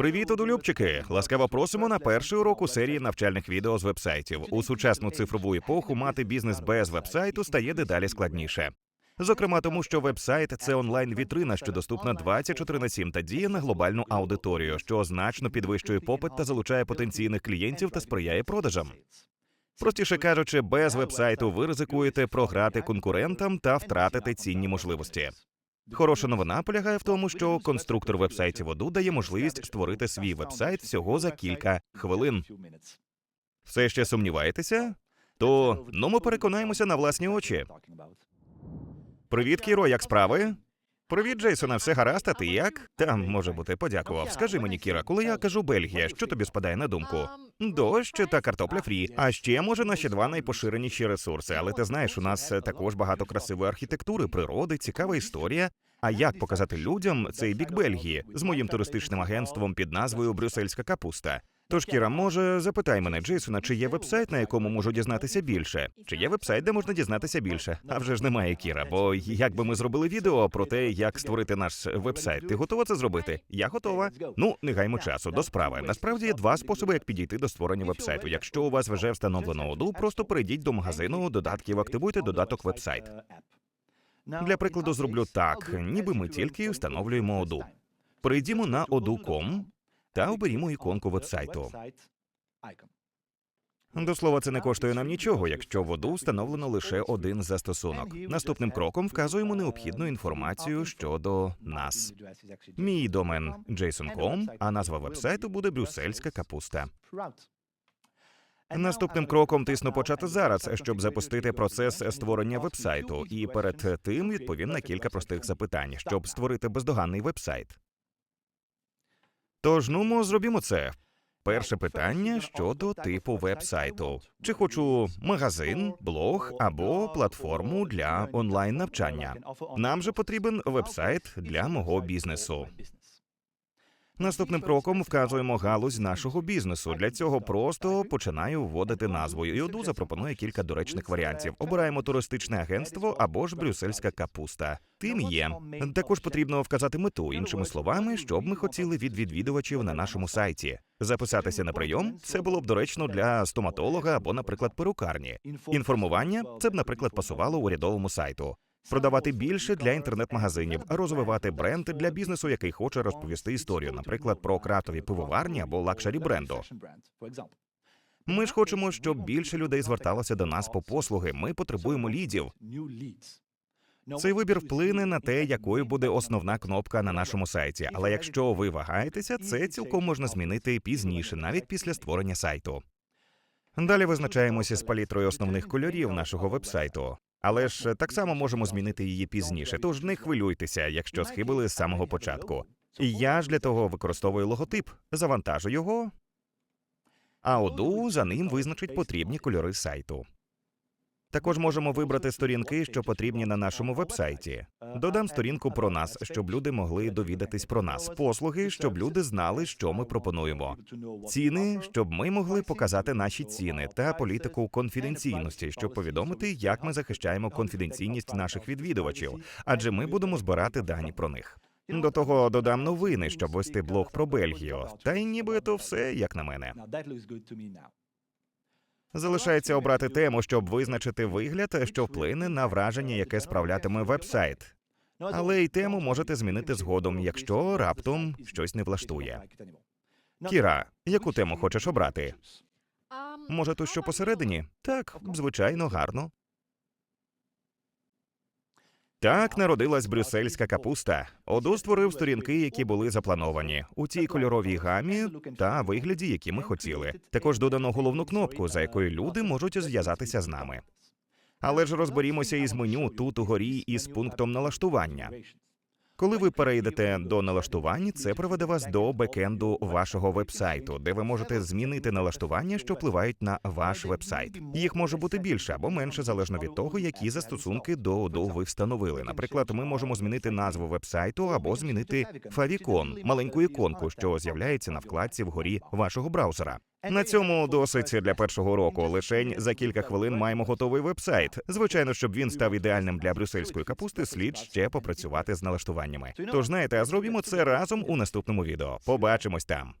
Привіт, одолюбчики! Ласкаво просимо на перший урок у серії навчальних відео з вебсайтів. У сучасну цифрову епоху мати бізнес без вебсайту стає дедалі складніше. Зокрема, тому що вебсайт це онлайн-вітрина, що доступна 24 на 7 та діє на глобальну аудиторію, що значно підвищує попит та залучає потенційних клієнтів та сприяє продажам. Простіше кажучи, без вебсайту ви ризикуєте програти конкурентам та втратити цінні можливості. Хороша новина полягає в тому, що конструктор вебсайтів Оду дає можливість створити свій вебсайт всього за кілька хвилин. Все ще сумніваєтеся? То ну ми переконаємося на власні очі. Привіт, Кіро, як справи? Привіт, Джейсона, все гаразд, а ти як? Там може бути, подякував. Скажи мені, Кіра, коли я кажу Бельгія, що тобі спадає на думку? Дощ та картопля фрі. А ще може наші два найпоширеніші ресурси. Але ти знаєш, у нас також багато красивої архітектури, природи, цікава історія. А як показати людям цей бік Бельгії з моїм туристичним агентством під назвою Брюссельська капуста? Тож, Кіра, може, запитай мене, Джейсона, чи є вебсайт, на якому можу дізнатися більше? Чи є вебсайт, де можна дізнатися більше? А вже ж немає Кіра. Бо як би ми зробили відео про те, як створити наш вебсайт, ти готова це зробити? Я готова. Ну, не гаймо часу до справи. Насправді є два способи, як підійти до створення вебсайту. Якщо у вас вже встановлено оду, просто перейдіть до магазину додатків, активуйте додаток вебсайт. Для прикладу, зроблю так, ніби ми тільки встановлюємо оду. Перейдімо на odu.com та оберімо іконку вебсайту. До слова, це не коштує нам нічого, якщо в оду встановлено лише один застосунок. Наступним кроком вказуємо необхідну інформацію щодо нас. Мій домен JSON.com, а назва вебсайту буде Брюссельська капуста. Наступним кроком тисну почати зараз, щоб запустити процес створення вебсайту, і перед тим відповім на кілька простих запитань, щоб створити бездоганний вебсайт. Тож, ну, ми зробімо це. Перше питання щодо типу вебсайту: чи хочу магазин, блог або платформу для онлайн навчання. Нам же потрібен вебсайт для мого бізнесу. Наступним кроком вказуємо галузь нашого бізнесу. Для цього просто починаю вводити назву. І оду запропонує кілька доречних варіантів. Обираємо туристичне агентство або ж брюссельська капуста. Тим є. Також потрібно вказати мету, іншими словами, що б ми хотіли від відвідувачів на нашому сайті. Записатися на прийом це було б доречно для стоматолога або, наприклад, перукарні. Інформування це б, наприклад, пасувало урядовому сайту. Продавати більше для інтернет-магазинів, розвивати бренд для бізнесу, який хоче розповісти історію, наприклад, про крафтові пивоварні або лакшері бренду. Ми ж хочемо, щоб більше людей зверталося до нас по послуги. Ми потребуємо лідів. Цей вибір вплине на те, якою буде основна кнопка на нашому сайті. Але якщо ви вагаєтеся, це цілком можна змінити пізніше, навіть після створення сайту. Далі визначаємося з палітрою основних кольорів нашого вебсайту. Але ж так само можемо змінити її пізніше. Тож не хвилюйтеся, якщо схибили з самого початку. І я ж для того використовую логотип, завантажу його, а оду за ним визначить потрібні кольори сайту. Також можемо вибрати сторінки, що потрібні на нашому вебсайті. Додам сторінку про нас, щоб люди могли довідатись про нас, послуги, щоб люди знали, що ми пропонуємо. Ціни, щоб ми могли показати наші ціни та політику конфіденційності, щоб повідомити, як ми захищаємо конфіденційність наших відвідувачів, адже ми будемо збирати дані про них. До того додам новини, щоб вести блог про Бельгію. Та й нібито все як на мене. Залишається обрати тему, щоб визначити вигляд, що вплине на враження, яке справлятиме вебсайт. Але й тему можете змінити згодом, якщо раптом щось не влаштує. Кіра, яку тему хочеш обрати? Може, ту, що посередині? Так, звичайно, гарно. Так народилась брюссельська капуста. Оду створив сторінки, які були заплановані у цій кольоровій гамі та вигляді, які ми хотіли. Також додано головну кнопку, за якою люди можуть зв'язатися з нами. Але ж розберімося із меню тут угорі із пунктом налаштування. Коли ви перейдете до налаштувань, це приведе вас до бекенду вашого вебсайту, де ви можете змінити налаштування, що впливають на ваш вебсайт. Їх може бути більше або менше залежно від того, які застосунки до Odoo ви встановили. Наприклад, ми можемо змінити назву вебсайту або змінити фавікон, маленьку іконку, що з'являється на вкладці вгорі вашого браузера. На цьому досить для першого року. Лишень за кілька хвилин маємо готовий вебсайт. Звичайно, щоб він став ідеальним для брюссельської капусти, слід ще попрацювати з налаштуваннями. Тож знаєте, а зробімо це разом у наступному відео. Побачимось там.